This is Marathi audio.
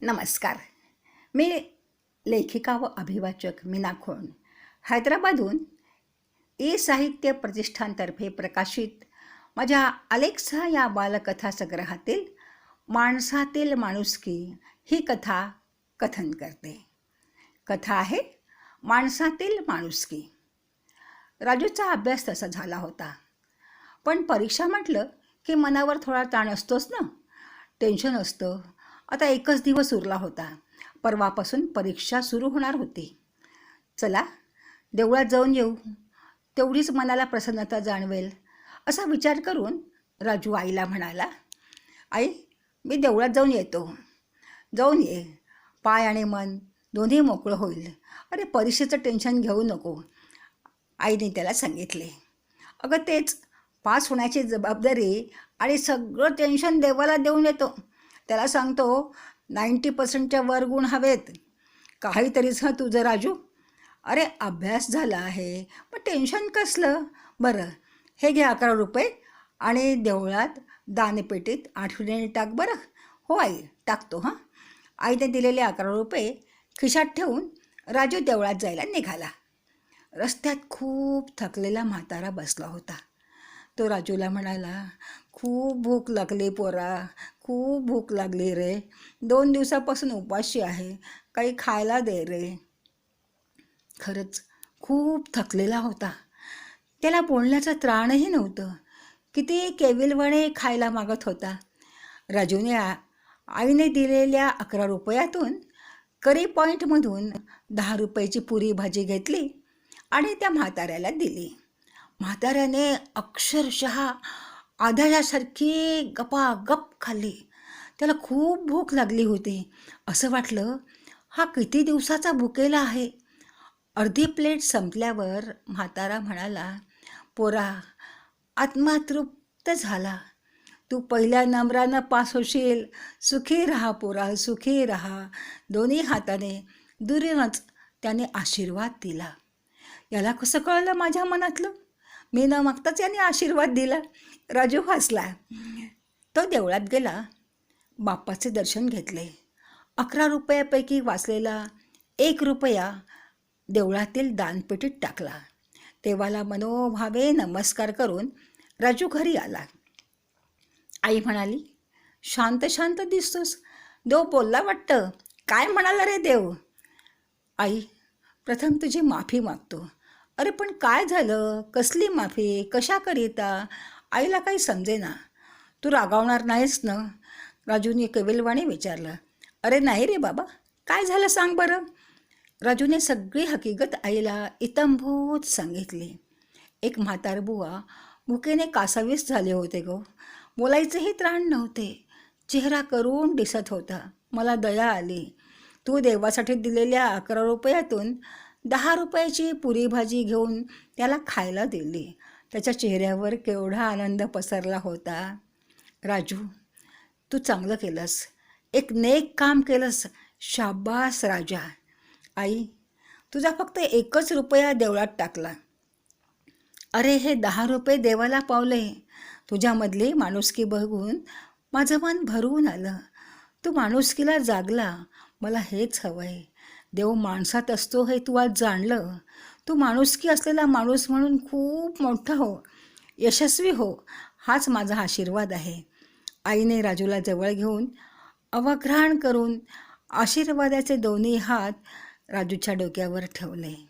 नमस्कार. मी लेखिका व अभिवाचक मीना खोण हैदराबादहून ई साहित्य प्रतिष्ठानतर्फे प्रकाशित माझ्या अलेक्सा या बालकथा संग्रहातील माणसातील माणुसकी ही कथा कथन करते. कथा आहे माणसातील माणुसकी. राजूचा अभ्यास तसा झाला होता. पण परीक्षा म्हटलं की मनावर थोडा ताण असतोच ना? टेन्शन असतं. आता एकच दिवस उरला होता. परवापासून परीक्षा सुरू होणार होती. चला देवळात जाऊन येऊ. तेवढीच मनाला प्रसन्नता जाणवेल. असा विचार करून राजू आईला म्हणाला आई मी देवळात जाऊन येतो. जाऊन ये. पाय आणि मन दोन्ही मोकळं होईल. अरे परीक्षेचं टेन्शन घेऊ नको आईने त्याला सांगितले. अगं तेच पास होण्याची जबाबदारी आणि सगळं टेन्शन देवाला देऊन येतो. त्याला सांगतो नाईंटी पर्सेंटच्या वर गुण हवेत. काहीतरीच हं तुझं राजू. अरे अभ्यास झाला आहे. पण टेन्शन कसलं? बरं हे घ्या अकरा रुपये आणि देवळात दानपेटीत आठवणीने टाक बरं. हो आई टाकतो हां. आईने दिलेले अकरा रुपये खिशात ठेवून राजू देवळात जायला निघाला. रस्त्यात खूप थकलेला म्हातारा बसला होता. तो राजूला म्हणाला खूप भूक लागली पोरा खूप भूक लागली रे. दोन दिवसापासून उपाशी आहे काही खायला दे रे. खरंच खूप थकलेला होता. त्याला बोलण्याचं त्राणही नव्हतं. किती केविलवणे खायला मागत होता. राजूने आईने दिलेल्या अकरा रुपयातून करी पॉईंटमधून दहा रुपयाची पुरी भाजी घेतली आणि त्या म्हाताऱ्याला दिली. म्हाताऱ्याने अक्षरशः आधारासारखी गपागप खाल्ली. त्याला खूप भूक लागली होती. असं वाटलं हा किती दिवसाचा भुकेला आहे? अर्धी प्लेट संपल्यावर म्हातारा म्हणाला पोरा आत्मा तृप्त झाला. तू पहिल्या नंबरानं पास होशील. सुखी राहा पोरा सुखी राहा. दोन्ही हाताने दुरीनच त्याने आशीर्वाद दिला. याला कसं कळलं माझ्या मनातलं? मी न मागताच याने आशीर्वाद दिला. राजू हसला. तो देवळात गेला. बाप्पाचे दर्शन घेतले. अकरा रुपयापैकी वाचलेला एक रुपया देवळातील दानपेटीत टाकला. देवाला मनोभावे नमस्कार करून राजू घरी आला. आई म्हणाली शांत शांत दिसतोस. देव बोलला वाटतं. काय म्हणाला रे देव? आई प्रथम तुझी माफी मागतो. अरे पण काय झालं? कसली माफी? कशाकरिता आईला काही समजेना. तू रागावणार नाहीस ना? राजूने कविलवाणी विचारलं. अरे नाही रे बाबा. काय झालं सांग बरं? राजूने सगळी हकीकत आईला इतंभूत सांगितली. एक म्हातार बुवा भुकेने कासावीस झाले होते गो. बोलायचेही त्राण नव्हते. चेहरा करून दिसत होता. मला दया आली. तू देवासाठी दिलेल्या अकरा रुपयातून दहा रुपयाची पुरी भाजी घेऊन त्याला खायला दिली. त्याच्या चेहऱ्यावर केवढा आनंद पसरला होता. राजू तू चांगलं केलंस. एक नेक काम केलंस. शाबास राजा. आई तुझा फक्त एकच रुपया देवळात टाकला. अरे हे दहा रुपये देवाला पावले. तुझ्यामधली माणुसकी बघून माझं मन भरवून आलं. तू माणुसकीला जागला. मला हेच हवं आहे देव माणसात असतो हे तू आज जाणलं. तू माणुसकी असलेला माणूस म्हणून खूप मोठा हो यशस्वी हो हाच माझा आशीर्वाद आहे. आईने राजूला जवळ घेऊन अवघ्राण करून आशीर्वादाचे दोन्ही हात राजूच्या डोक्यावर ठेवले.